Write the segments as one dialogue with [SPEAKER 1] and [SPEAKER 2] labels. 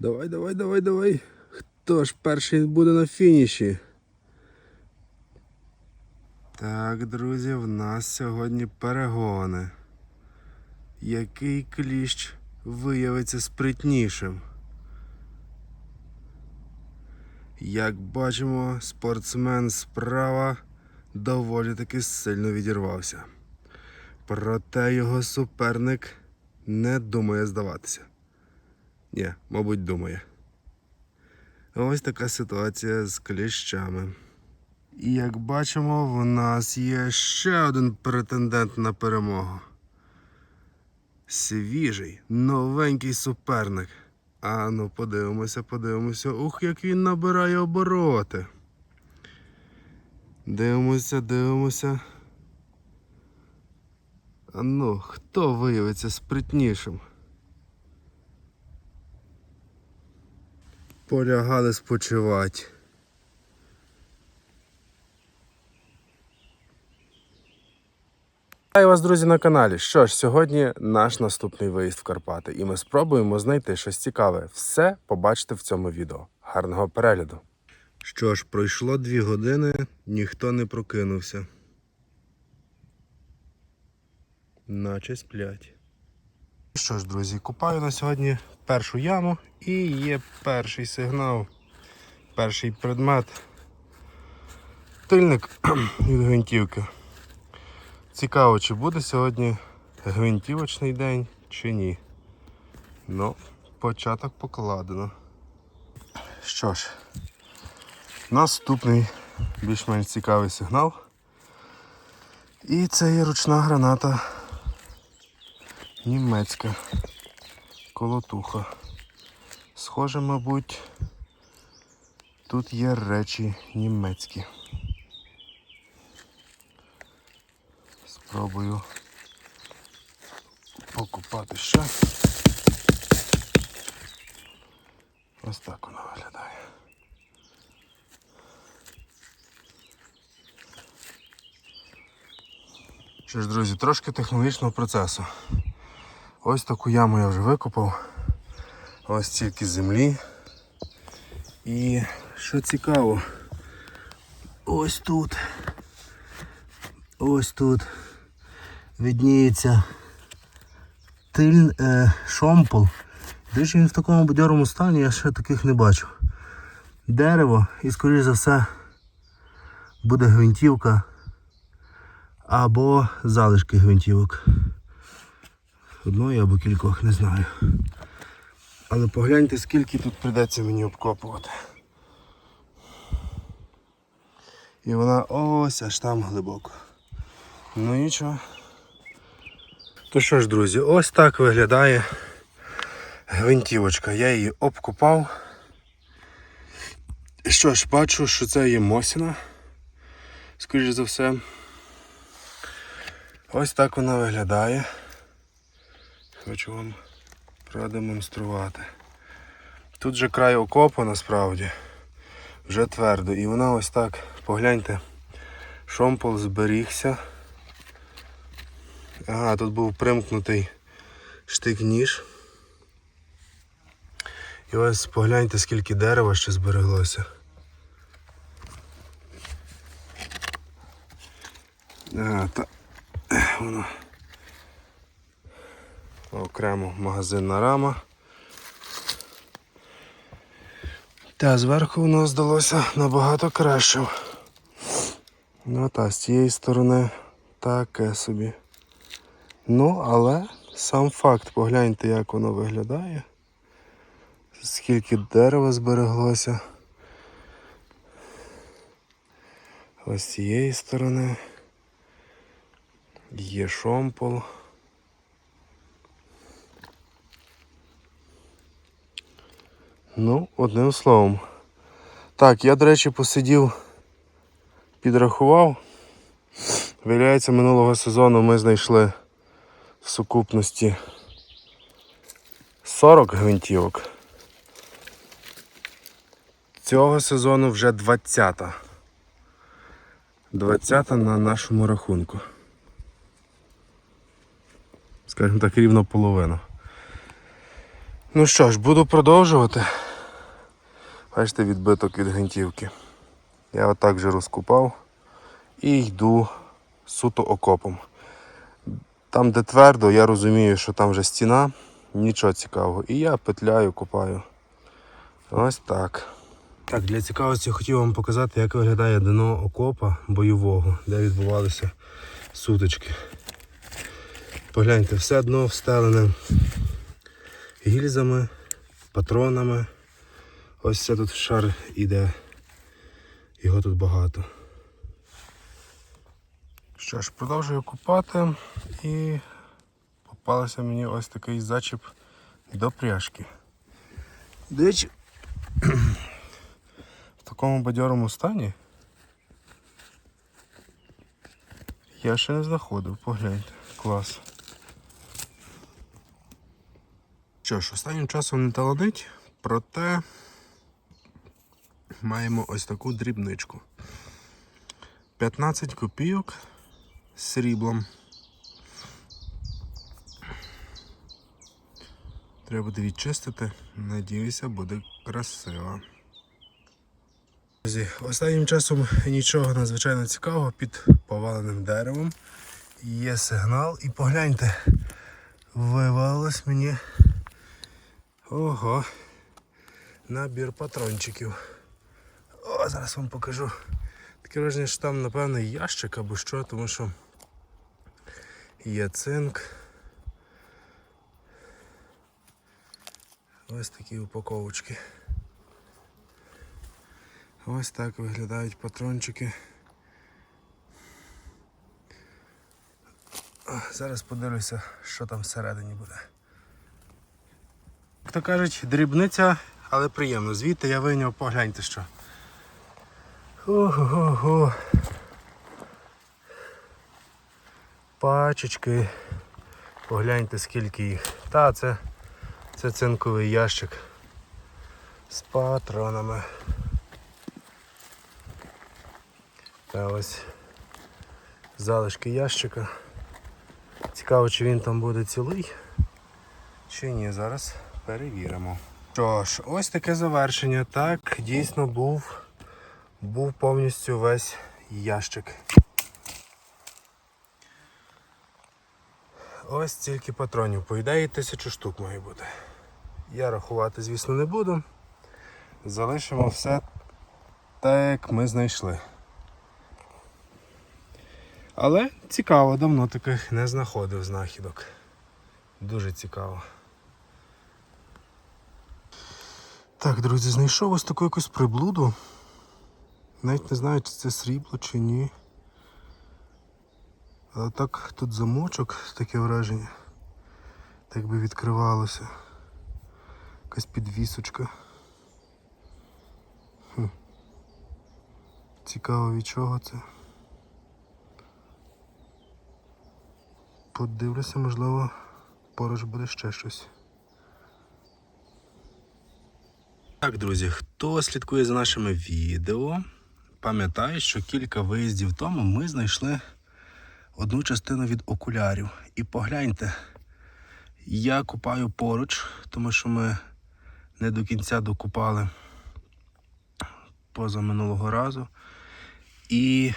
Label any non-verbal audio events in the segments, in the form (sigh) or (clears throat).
[SPEAKER 1] Давай, давай, давай, давай. Хто ж перший буде на фініші? Так, друзі, в нас сьогодні перегони. Який кліщ виявиться спритнішим? Як бачимо, спортсмен справа доволі таки сильно відірвався. Проте його суперник не думає здаватися. Ні, мабуть, думає. Ось така ситуація з кліщами. І як бачимо, в нас є ще один претендент на перемогу. Свіжий, новенький суперник. А ну, подивимося, подивимося. Ух, як він набирає обороти. Дивимося, дивимося. А ну, хто виявиться спритнішим? Полягали спочивати. Вітаю вас, друзі, на каналі. Що ж, сьогодні наш наступний виїзд в Карпати, і ми спробуємо знайти щось цікаве. Все побачите в цьому відео. Гарного перегляду. Що ж, пройшло дві години, ніхто не прокинувся. Наче сплять. Що ж, друзі, купаю на сьогодні першу яму і є перший сигнал, перший предмет. Тильник (clears throat) від гвинтівки. Цікаво, чи буде сьогодні гвинтівочний день чи ні. Ну, початок покладено. Що ж, наступний більш-менш цікавий сигнал. І це є ручна граната німецька колотуха. Схоже, мабуть, тут є речі німецькі. Спробую покупати ще. Ось так воно виглядає. Що ж, друзі, трошки технологічного процесу. Ось таку яму я вже викопав. Ось тільки землі. І що цікаво, ось тут, ось тут видніється тиль, е, шомпол. Дивіться, він в такому бадьорому стані, я ще таких не бачу. Дерево і, скоріш за все, буде гвинтівка або залишки гвинтівок. Одної або кількох, не знаю. Але погляньте, скільки тут прийдеться мені обкопувати. І вона ось аж там глибоко. Ну нічого. То що ж, друзі, ось так виглядає гвинтівочка. Я її обкопав. Що ж, бачу, що це є Мосіна. Скоріше за все. Ось так вона виглядає. Хочу вам продемонструвати. Тут же край окопу насправді вже твердо. І вона ось так, погляньте, шомпол зберігся. Ага, тут був примкнутий штик-ніж. І ось погляньте, скільки дерева ще збереглося. Ага, та воно окремо магазинна рама. Та зверху воно здалося набагато краще. Ну та з цієї сторони таке собі. Ну, але сам факт, погляньте, як воно виглядає. Скільки дерева збереглося. Ось з цієї сторони. Є шомпол. Ну, одним словом. Так, я, до речі, посидів, підрахував. Виявляється, минулого сезону ми знайшли в сукупності 40 гвинтівок. Цього сезону вже 20-та. 20-та на нашому рахунку. Скажімо так, рівно половина. Ну що ж, буду продовжувати. Бачите, відбиток від гвинтівки. Я отак вже розкупав і йду суто окопом. Там, де твердо, я розумію, що там вже стіна, нічого цікавого. І я петляю, копаю. Ось так. Так, для цікавості хотів вам показати, як виглядає дно окопа бойового, де відбувалися сутички. Погляньте, все дно встелене гільзами, патронами. Ось це тут шар іде. Його тут багато. Що ж, продовжую купати і попався мені ось такий зачіп до пряжки. До (clears throat) в такому бадьорому стані я ще не знаходив, погляньте, клас. Що ж, останнім часом не таланить, проте маємо ось таку дрібничку. 15 копійок з сріблом. Треба буде відчистити. Надіюся, буде красиво. Друзі, Останнім часом нічого надзвичайно цікавого під поваленим деревом. Є сигнал і погляньте, вивалилось мені ого, набір патрончиків. О, зараз вам покажу. Таке враження, що там, напевно, ящик або що, тому що є цинк. Ось такі упаковочки. Ось так виглядають патрончики. Зараз подивлюся, що там всередині буде. Як то кажуть, дрібниця, але приємно. Звідти я вийняв, погляньте що. Ого-го. Пачечки. Погляньте скільки їх. Та це, це цинковий ящик з патронами. Та ось залишки ящика. Цікаво, чи він там буде цілий, чи ні. Зараз перевіримо. Що ж, ось таке завершення. Так, дійсно був, був повністю весь ящик. Ось стільки патронів. По ідеї тисячу штук має бути. Я рахувати, звісно, не буду. Залишимо все так, як ми знайшли. Але цікаво, давно таких не знаходив знахідок. Дуже цікаво. Так, друзі, знайшов ось таку якусь приблуду. Навіть не знаю, чи це срібло, чи ні. Але так тут замочок, таке враження. Так би відкривалося. Якась підвісочка. Хм. Цікаво від чого це. Подивлюся, можливо, поруч буде ще щось. Так, друзі, хто слідкує за нашими відео, пам'ятає, що кілька виїздів тому ми знайшли одну частину від окулярів. І погляньте, я купаю поруч, тому що ми не до кінця докупали поза минулого разу. І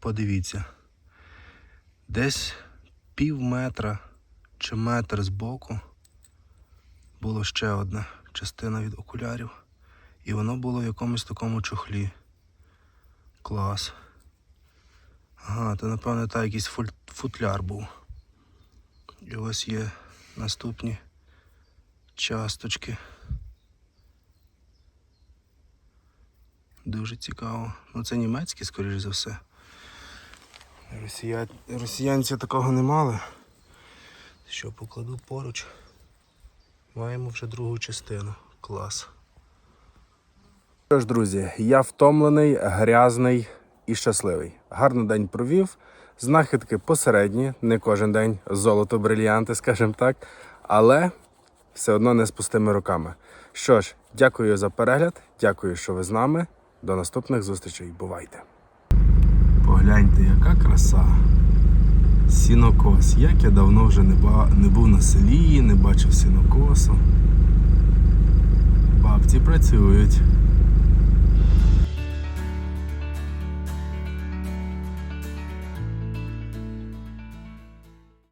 [SPEAKER 1] подивіться, десь пів метра чи метр збоку було ще одна частина від окулярів. І воно було в якомусь такому чохлі. Клас. Ага, то напевно та якийсь футляр був. І ось є наступні часточки. Дуже цікаво. Ну це німецькі, скоріш за все. Росія... Росіянці такого не мали. Що покладу поруч. Маємо вже другу частину. Клас. Що ж, друзі, я втомлений, грязний і щасливий. Гарно день провів. Знахідки посередні, не кожен день золото, брильянти, скажімо так. Але все одно не з пустими руками. Що ж, дякую за перегляд, дякую, що ви з нами. До наступних зустрічей. Бувайте! Погляньте, яка краса. Сінокос. Як я давно вже не, ба... не був на селі, не бачив сінокосу. Бабці працюють.